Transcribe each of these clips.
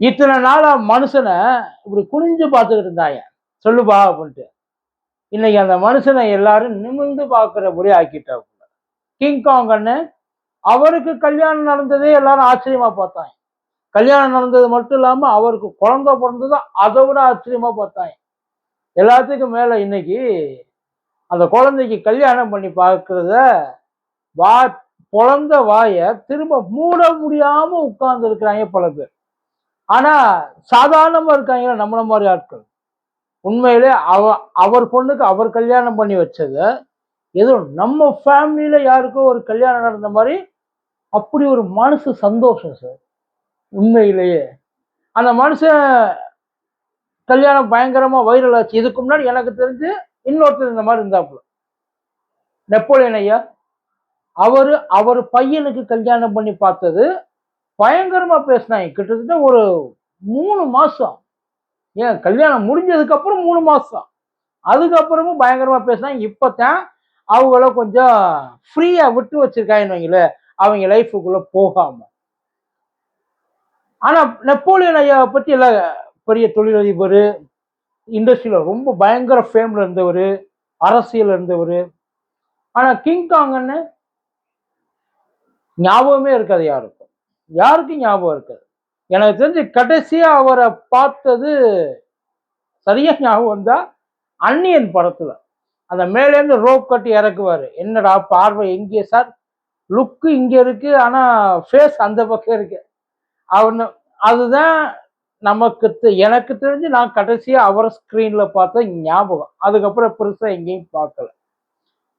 இத்தனை நாளா மனுஷனை இப்படி குனிஞ்சு பார்த்துக்கிட்டு இருந்தாங்க. சொல்லுப்பா அப்படின்ட்டு. இன்னைக்கு அந்த மனுஷனை எல்லாரும் நிமிர்ந்து பார்க்கிறபடி ஆக்கிட்டாங்க கிங்காங் அண்ணன் அவருக்கு கல்யாணம் நடந்ததே எல்லாரும் ஆச்சரியமா பார்த்தாங்க. கல்யாணம் நடந்தது மட்டும் இல்லாம அவருக்கு குழந்தை பிறந்ததும் அதை விட ஆச்சரியமா பார்த்தாங்க. எல்லாத்துக்கும் மேல இன்னைக்கு அந்த குழந்தைக்கு கல்யாணம் பண்ணி பார்க்கறத வா பிறந்த வாயை திரும்ப மூட முடியாம உட்கார்ந்து இருக்கிறாங்க பல பேர். ஆனா சாதாரணமா இருக்காங்க நம்மள மாதிரி ஆட்கள். உண்மையிலே அவ அவர் பொண்ணுக்கு அவர் கல்யாணம் பண்ணி வச்சத. ஏதோ நம்ம ஃபேமிலியில யாருக்கோ ஒரு கல்யாணம் நடந்த மாதிரி அப்படி ஒரு மனசு சந்தோஷம் சார் உண்மையிலேயே. அந்த மனுஷன் கல்யாணம் பயங்கரமா வைரல் ஆச்சு. இதுக்கு முன்னாடி எனக்கு தெரிஞ்சு இன்னொருத்தர் இந்த மாதிரி இருந்தாப்புல. நெப்போலியன் ஐயா. அவரு அவர் பையனுக்கு கல்யாணம் பண்ணி பார்த்தது பயங்கரமாக பேசினாங்க. கிட்டத்தட்ட ஒரு மூணு மாதம் ஏன் கல்யாணம் முடிஞ்சதுக்கப்புறம் மூணு மாதம் அதுக்கப்புறமும் பயங்கரமாக பேசினாங்க. இப்பதான் அவங்கள கொஞ்சம் ஃப்ரீயாக விட்டு வச்சிருக்காங்கன்னு வைங்களேன். அவங்க லைஃபுக்குள்ளே போகாமல் ஆனால் நெப்போலியன் ஐயாவை பற்றி எல்லாம் பெரிய தொழிலதிபர் இண்டஸ்ட்ரியில் ரொம்ப பயங்கர ஃபேமில் இருந்தவர் அரசியல் இருந்தவர். ஆனால் கிங்காங்கன்னு ஞாபகமே இருக்காது யாரும். யாருக்கும் ஞாபகம் இருக்காது. எனக்கு தெரிஞ்சு கடைசியாக அவரை பார்த்தது சரியாக ஞாபகம் தான் அன்னியன் படத்தில். அந்த மேலேருந்து ரோப் கட்டி இறக்குவார். என்னடா பார்வை எங்கே சார்? லுக்கு இங்கே இருக்குது ஆனால் ஃபேஸ் அந்த பக்கம் இருக்கு. அவன் அதுதான் நமக்கு தெ- எனக்கு தெரிஞ்சு நான் கடைசியாக அவரை ஸ்க்ரீனில் பார்த்த ஞாபகம். அதுக்கப்புறம் பெருசாக எங்கேயும் பார்க்கல.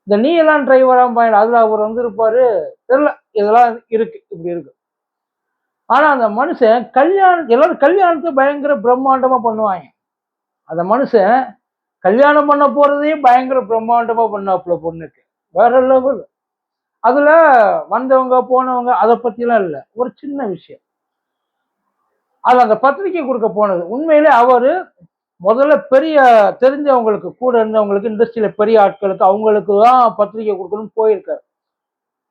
இந்த நீ எல்லாம் டிரைவராக பாயிண்ட் அதில் அவர் வந்திருப்பாரு தெரில இதெல்லாம் இருக்கு இப்படி இருக்கு. ஆனால் அந்த மனுஷன் கல்யாணம் எல்லாரும் கல்யாணத்தை பயங்கர பிரம்மாண்டமாக பண்ணுவாங்க. அந்த மனுஷன் கல்யாணம் பண்ண போறதையே பயங்கர பிரம்மாண்டமாக பண்ணாப்புல பொண்ணுக்கு. வேற லெவல். அதில் வந்தவங்க போனவங்க அதை பற்றிலாம் இல்லை. ஒரு சின்ன விஷயம். அது அந்த பத்திரிக்கை கொடுக்க போனது. உண்மையிலே அவர் முதல்ல பெரிய தெரிஞ்சவங்களுக்கு கூட இருந்தவங்களுக்கு இண்டஸ்ட்ரியில பெரிய ஆட்களுக்கு அவங்களுக்கு தான் பத்திரிக்கை கொடுக்கணும்னு போயிருக்காரு.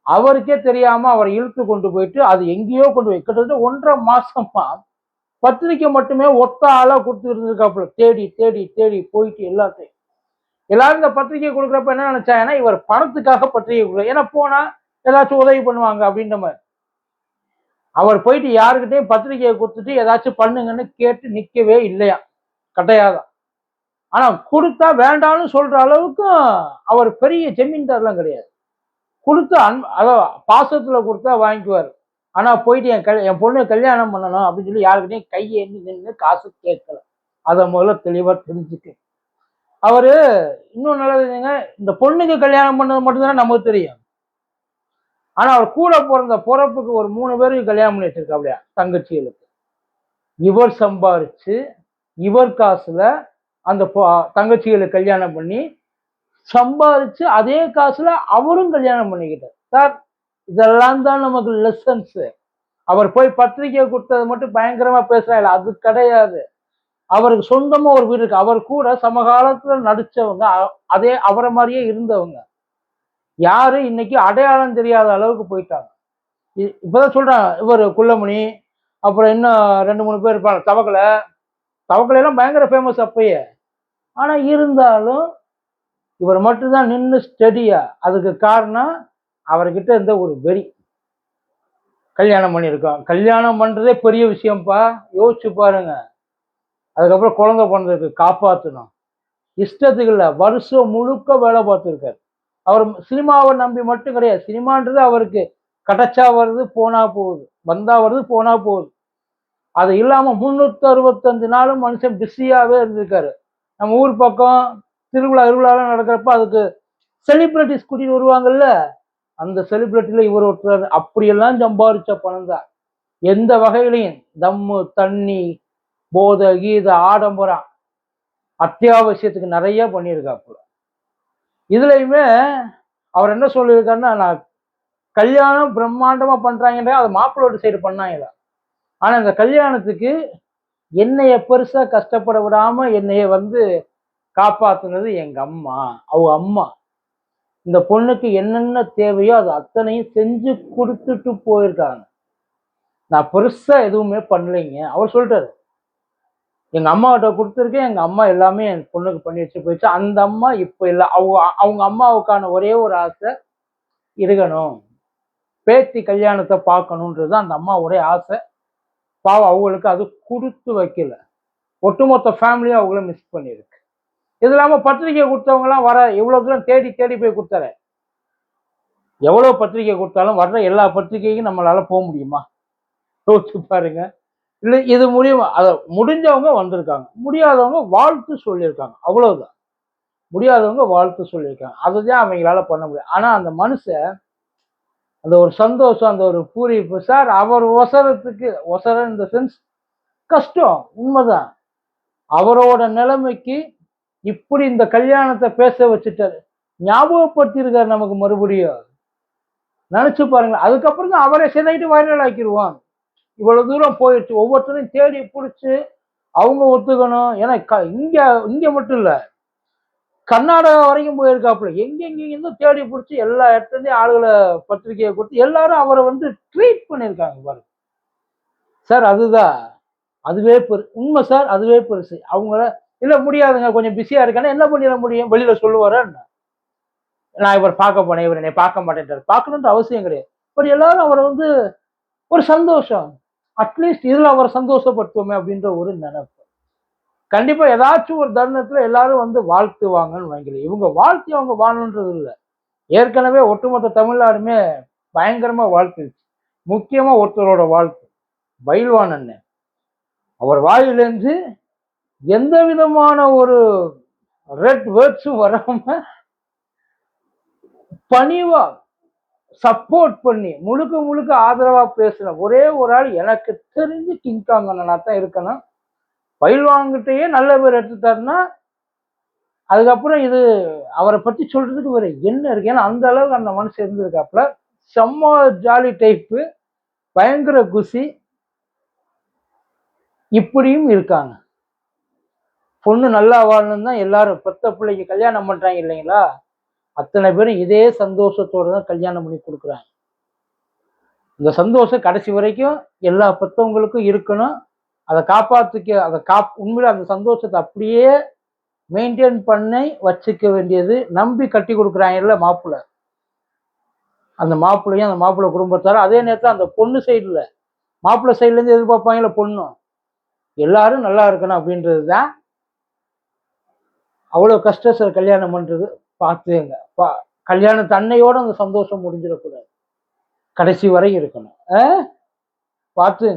அவருக்கே தெரியாம அவரை இழுத்து கொண்டு போயிட்டு அது எங்கேயோ கொண்டு போய் கிட்டத்தட்ட ஒன்றரை மாசமா பத்திரிக்கை மட்டுமே ஒத்த ஆளா கொடுத்து இருந்திருக்காப்புல. தேடி தேடி தேடி போயிட்டு எல்லாத்தையும். எல்லாரும் இந்த பத்திரிக்கை கொடுக்குறப்ப என்ன நினைச்சாங்கன்னா இவர் பணத்துக்காக பத்திரிக்கை கொடுக்குற ஏன்னா போனா ஏதாச்சும் உதவி பண்ணுவாங்க அப்படின்ற மாதிரி. அவர் போயிட்டு யாருக்கிட்டையும் பத்திரிக்கையை கொடுத்துட்டு ஏதாச்சும் பண்ணுங்கன்னு கேட்டு நிக்கவே இல்லையா? கட்டையாதான் ஆனா கொடுத்தா வேண்டாம்னு சொல்ற அளவுக்கும் அவர் பெரிய ஜமீன்தார்லாம் கிடையாது. கொடுத்து அன் அதோ பாசத்தில் கொடுத்தா வாங்கிக்குவார். ஆனால் போயிட்டு என் கல் என் பொண்ணு கல்யாணம் பண்ணணும் அப்படின்னு சொல்லி யாருக்கிட்டையும் கையேந்தி நின்று காசு கேட்கல. அதை முதல்ல தெளிவாக தெரிஞ்சுக்க. அவர் இன்னும் நல்லதுங்க இந்த பொண்ணுக்கு கல்யாணம் பண்ணது மட்டும்தானே நமக்கு தெரியும். ஆனால் அவர் கூட பிறந்த பிறப்புக்கு ஒரு மூணு பேருக்கு கல்யாணம் பண்ணி வச்சிருக்காப்லையா தங்கச்சிகளுக்கு. இவர் சம்பாரிச்சு இவர் காசுல அந்த தங்கச்சிகளை கல்யாணம் பண்ணி சம்பாதிச்சு அதே காசுல அவரும் கல்யாணம் பண்ணிக்கிட்டார். சார் இதெல்லாம் தான் நமக்கு லெசன்ஸ் அவர் போய் பத்திரிக்கை கொடுத்தது மட்டும் பயங்கரமா பேசுறாங்க அது கிடையாது. அவருக்கு சொந்தமா ஒரு வீடு இருக்கு. அவர் கூட சமகாலத்துல நடிச்சவங்க அதே அவரை மாதிரியே இருந்தவங்க. யாரு இன்னைக்கு அடையாளம் தெரியாத அளவுக்கு போயிட்டாங்க. இ- இப்பதான் சொல்றேன் இவர் குள்ளமணி அப்புறம் இன்னும் ரெண்டு மூணு பேர் இருப்பாங்க. தவக்கலை. தவக்கலை எல்லாம் பயங்கர ஃபேமஸ் அப்பயே. ஆனா இருந்தாலும் இவர் மட்டும்தான் நின்று ஸ்டெடியா அதுக்கு காரணம் அவர்கிட்ட இருந்த ஒரு வெறி. கல்யாணம் பண்ணியிருக்கோம். கல்யாணம் பண்ணுறதே பெரிய விஷயம்ப்பா யோசிச்சு பாருங்க. அதுக்கப்புறம் குழந்தை பிறந்ததுக்கு காப்பாற்றணும் இஷ்டத்துக்கு இல்லை வருஷம் முழுக்க வேலை பார்த்துருக்காரு. அவர் சினிமாவை நம்பி மட்டும் கிடையாது. சினிமான்றது அவருக்கு கிடைச்சா வருது போனா போகுது. வந்தா வருது போனா போகுது. அது இல்லாமல் முந்நூற்றி அறுபத்தஞ்சு நாளும் மனுஷன் பிஸியாகவே இருந்திருக்காரு. நம்ம ஊர் பக்கம் திருவிழா திருவிழாலாம் நடக்கிறப்ப அதுக்கு செலிப்ரிட்டிஸ் கூட்டிட்டு வருவாங்கல்ல அந்த செலிப்ரிட்டியில இவர் ஒருத்தர் அப்படியெல்லாம் சம்பாதிச்ச பணம் தான். எந்த வகையிலையும் தம்மு தண்ணி போதை கீத ஆடம்பரம் அத்தியாவசியத்துக்கு நிறைய பண்ணியிருக்காப்புல இதுலையுமே அவர் என்ன சொல்லியிருக்காருன்னா நான் கல்யாணம் பிரம்மாண்டமா பண்றாங்கன்ற அதை மாப்பிள்ளோட சைடு பண்ணாங்களா ஆனா இந்த கல்யாணத்துக்கு என்னைய பெருசா கஷ்டப்பட விடாம என்னைய வந்து காப்பாத்துனது எங்க அம்மா. அவங்க அம்மா. இந்த பொண்ணுக்கு என்னென்ன தேவையோ அது அத்தனையும் செஞ்சு கொடுத்துட்டு போயிருக்காங்க. நான் பெருசா எதுவுமே பண்ணலைங்க. அவர் சொல்லிட்டாரு. எங்க அம்மாவிட்ட கொடுத்துருக்கேன். எங்க அம்மா எல்லாமே என் பொண்ணுக்கு பண்ணி வச்சு போயிடுச்சு. அந்த அம்மா இப்ப இல்லை. அவங்க அவங்க அம்மாவுக்கான ஒரே ஒரு ஆசை இருக்கணும். பேத்தி கல்யாணத்தை பார்க்கணுன்றது தான் அந்த ஒரே ஆசை. பாவம் அவங்களுக்கு அது கொடுத்து வைக்கல. ஒட்டுமொத்த ஃபேமிலியும் அவங்கள மிஸ் பண்ணியிருக்கு. இது இல்லாமல் பத்திரிக்கை கொடுத்தவங்கலாம் வர இவ்வளோ தூரம் தேடி தேடி போய் கொடுத்தாரு. எவ்வளோ பத்திரிக்கை கொடுத்தாலும் வர்ற எல்லா பத்திரிக்கைக்கும் நம்மளால போக முடியுமா? யோசிச்சு பாருங்க. இல்லை இது முடியும் அதை முடிஞ்சவங்க வந்திருக்காங்க. முடியாதவங்க வாழ்த்து சொல்லியிருக்காங்க. அவ்வளோதான் முடியாதவங்க வாழ்த்து சொல்லியிருக்காங்க. அதுதான் அவங்களால பண்ண முடியும். ஆனால் அந்த மனுஷன் அந்த ஒரு சந்தோஷம் அந்த ஒரு பூரிப்பு சார் அவர் ஒசரத்துக்கு ஒசரம் இந்த சென்ஸ் கஷ்டம். உண்மைதான். அவரோட நிலைமைக்கு இப்படி இந்த கல்யாணத்தை பேச வச்சுட்டாரு. ஞாபகப்படுத்தியிருக்காரு நமக்கு மறுபடியும். நினச்சி பாருங்க அதுக்கப்புறம் தான் அவரே சென்னைட்டு வைரல் ஆக்கிடுவான். இவ்வளோ தூரம் போயிடுச்சு. ஒவ்வொருத்தரையும் தேடி பிடிச்சி அவங்க ஒத்துக்கணும். ஏன்னா க- இங்கே இங்கே மட்டும் இல்லை. கர்நாடகா வரைக்கும் போயிருக்காப்புல. எங்க தேடி பிடிச்சி எல்லா இடத்துலயும் ஆளுகளை பத்திரிக்கையை கொடுத்து எல்லாரும் அவரை வந்து ட்ரீட் பண்ணியிருக்காங்க பாருங்க. சார் அதுதான். அதுவே பெரு உண்மை சார் அதுவே பெருசு. அவங்கள இல்லை முடியாதுங்க கொஞ்சம் பிஸியாக இருக்கேன்னா என்ன பண்ணிட முடியும்? வெளியில் சொல்லுவாரா என்ன? நான் இவர் பார்க்க போனேன் இவர் என்னை பார்க்க மாட்டேன்றார். பார்க்கணுன்ற அவசியம் கிடையாது. பட் எல்லாரும் அவரை வந்து ஒரு சந்தோஷம். அட்லீஸ்ட் இதில் அவரை சந்தோஷப்படுத்துவோமே அப்படின்ற ஒரு நினைப்பு. கண்டிப்பாக ஏதாச்சும் ஒரு தருணத்தில் எல்லாரும் வந்து வாழ்த்துவாங்கன்னு வாங்கல இவங்க வாழ்த்தி அவங்க வாழணுன்றது இல்லை. ஏற்கனவே ஒட்டுமொத்த தமிழ்நாடுமே பயங்கரமாக வாழ்த்துச்சு. முக்கியமாக ஒருத்தரோட வாழ்த்து. பயில்வான் அண்ணன். அவர் வாயிலேருந்து எந்த விதமான ஒரு ரெட் வேர்ட்ஸும் வராம பணிவா சப்போர்ட் பண்ணி முழுக்க முழுக்க ஆதரவா பேசின ஒரே ஒரு ஆள் எனக்கு தெரிஞ்சு கிங்காங் அண்ணனா தான் இருக்கணும். பயில்வாங்கிட்டயே நல்ல பேர் எடுத்துட்டாருன்னா அதுக்கப்புறம் இது அவரை பத்தி சொல்றதுக்கு வேற என்ன இருக்கு? ஏன்னா அந்த அளவுக்கு அந்த மனசு இருந்திருக்காப்புல. செம்ம ஜாலி டைப்பு பயங்கர குசி. இப்படியும் இருக்காங்க. பொண்ணு நல்லா வாழணும் தான் எல்லாரும் பெத்த பிள்ளைக்கு கல்யாணம் பண்றாங்க இல்லைங்களா? அத்தனை பேரும் இதே சந்தோஷத்தோடு தான் கல்யாணம் பண்ணி கொடுக்குறாங்க. இந்த சந்தோஷம் கடைசி வரைக்கும் எல்லா பெத்தவங்களுக்கும் இருக்கணும். அதை காப்பாற்றிக்க அதை காப் உண்மையில அந்த சந்தோஷத்தை அப்படியே மெயின்டைன் பண்ணி வச்சுக்க வேண்டியது நம்பி கட்டி கொடுக்குறாங்கல்ல மாப்பிள்ளை. அந்த மாப்பிள்ளையும் அந்த மாப்பிள்ளை குடும்பத்தாரும் அதே நேரத்தில் அந்த பொண்ணு சைடில் மாப்பிள்ளை சைட்லேருந்து எதிர்பார்ப்பாங்கல்ல பொண்ணும். எல்லாரும் நல்லா இருக்கணும் அப்படின்றது தான் அவ்வளோ கஷ்டத்தை கல்யாணம் பண்ணுறது பார்த்துங்க பா கல்யாண தன்னையோடு அந்த சந்தோஷம் முடிஞ்சிடக்கூடாது. கடைசி வரை இருக்கணும். ஆ? பார்த்துங்க